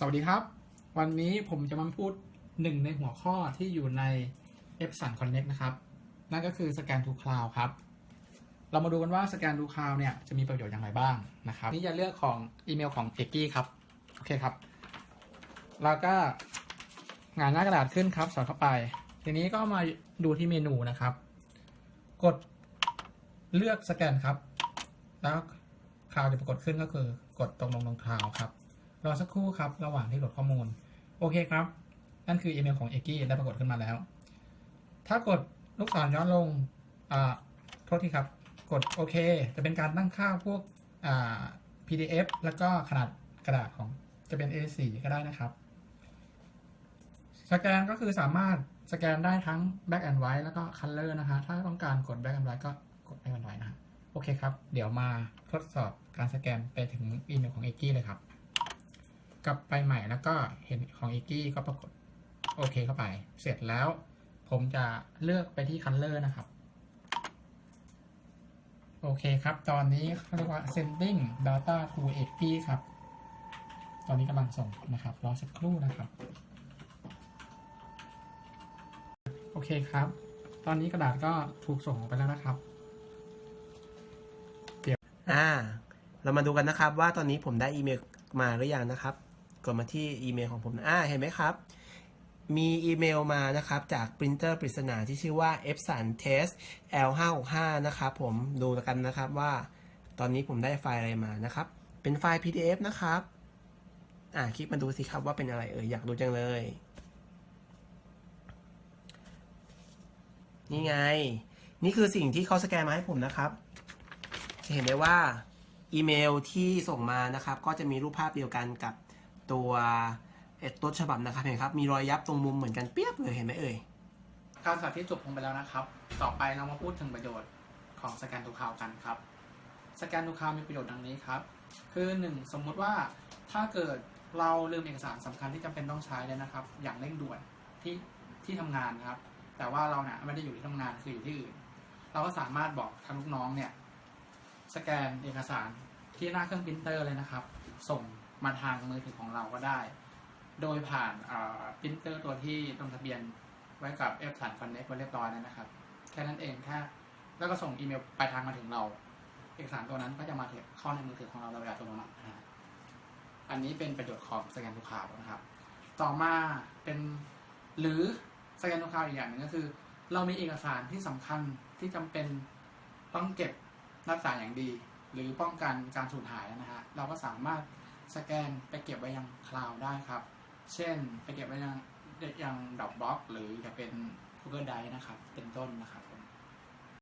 สวัสดีครับ วันนี้ผมจะมาพูดหนึ่งในหัวข้อที่อยู่ใน f s u n Connect นะครับ นั่นก็คือ Scan to Cloud ครับ เรามาดูกันว่า Scan to Cloud เนี่ยจะมีประโยชน์อย่างไรบ้างนะครับ นี่จะเลือกของอีเมลของเอกกี้ครับ โอเคครับ แล้วก็งานหน้ากระดาษขึ้นครับสอดเข้าไป ทีนี้ก็มาดูที่เมนูนะครับ กดเลือกสแกนครับ แล้วคลาวจะปรากฏขึ้นก็คือกดตรงลงตรงคลาวครับ รอสักครู่ครับระหว่างที่โหลดข้อมูล โอเคครับ นั่นคืออีเมลของเอกกี้ได้ปรากฏขึ้นมาแล้ว ถ้ากดลูกศรย้อนลงอ่าโทษทีครับ กดโอเค จะเป็นการตั้งค่าพวกอ่า PDF แล้วก็ขนาดกระดาษของจะเป็น A4 ก็ได้นะครับ สแกนก็คือสามารถสแกนได้ทั้ง Black and White แล้วก็ Color นะฮะถ้าต้องการกด Black and White ก็กด Black and White นะฮะโอเคครับ เดี๋ยวมาทดสอบการสแกนไปถึงอีเมลของเอกกี้เลยครับ กลับไปใหม่แล้วก็เห็นของอีกกี้ก็ปรากฏโอเคเข้าไป เสร็จแล้ว ผมจะเลือกไปที่ Color นะครับ โอเคครับ ตอนนี้เรียกว่า sending data to เอกี้ครับ ตอนนี้กำลังส่งนะครับ รอสักครู่นะครับ โอเคครับ ตอนนี้กระดาษก็ถูกส่งไปแล้วนะครับเดี๋ยวอ่า เรามาดูกันนะครับว่าตอนนี้ผมได้อีเมลมาหรือยังนะครับ ดมาที่อีเมลของผมนะอ่าเห็นไหมครับ มีอีเมลมานะครับ จากปรินเตอร์ปริศนาที่ชื่อว่า e p s o n test L565 นะครับผมดูกันนะครับว่า ตอนนี้ผมได้ไฟล์อะไรมานะครับ เป็นไฟล์ PDF นะครับ อ่าคลิกมาดูสิครับว่าเป็นอะไรเอ่ยอยากดูจังเลย นี่ไง นี่คือสิ่งที่เขาสแกนมาให้ผมนะครับ จะเห็นได้ว่าอีเมลที่ส่งมานะครับ ก็จะมีรูปภาพเดียวกันกับ ตัวเอ่อต้นฉบับนะครับเห็นครับมีรอยยับตรงมุมเหมือนกันเปียบเลยเห็นไหมเอ่ยการสาธิตจบลงไปแล้วนะครับ ต่อไปเรามาพูดถึงประโยชน์ของสแกนทูคาวกันครับ สแกนทูคาวมีประโยชน์ดังนี้ครับ คือ 1 สมมุติว่าถ้าเกิดเราลืมเอกสารสำคัญที่จำเป็นต้องใช้เลยนะครับ อย่างเร่งด่วนที่ที่ทำงานครับ แต่ว่าเราเนี่ยไม่ได้อยู่ที่ทำงานคืออยู่ที่อื่น เราก็สามารถบอกทางลูกน้องเนี่ยสแกนเอกสารที่หน้าเครื่องปรินเตอร์เลยนะครับ ส่ง มาทางมือถือของเราก็ได้ โดยผ่านปรินเตอร์ตัวที่ลงทะเบียนไว้กับ f 3 Connect ไว้เรียบร้อยแล้วนะครับ แค่นั้นเองแค่แล้วก็ส่งอีเมลปลายทางมาถึงเรา เอกสารตัวนั้นก็จะมาเข้าในมือถือของเราโดยอัตโนมัตินะฮะอันนี้เป็นประโยชน์ของสแกนทุกข่าวนะครับ ต่อมาเป็นหรือสแกนทุกข่าวอีกอย่างหนึ่งก็คือ เรามีเอกสารที่สำคัญที่จำเป็นต้องเก็บรักษาอย่างดี หรือป้องกันการสูญหายนะฮะเราก็สามารถ สแกนไปเก็บไว้ยังคลาวด์ได้ครับ เช่นไปเก็บไว้ยังยังดอกบล็อกหรือจะเป็น Google Drive นะครับ เป็นต้นนะครับ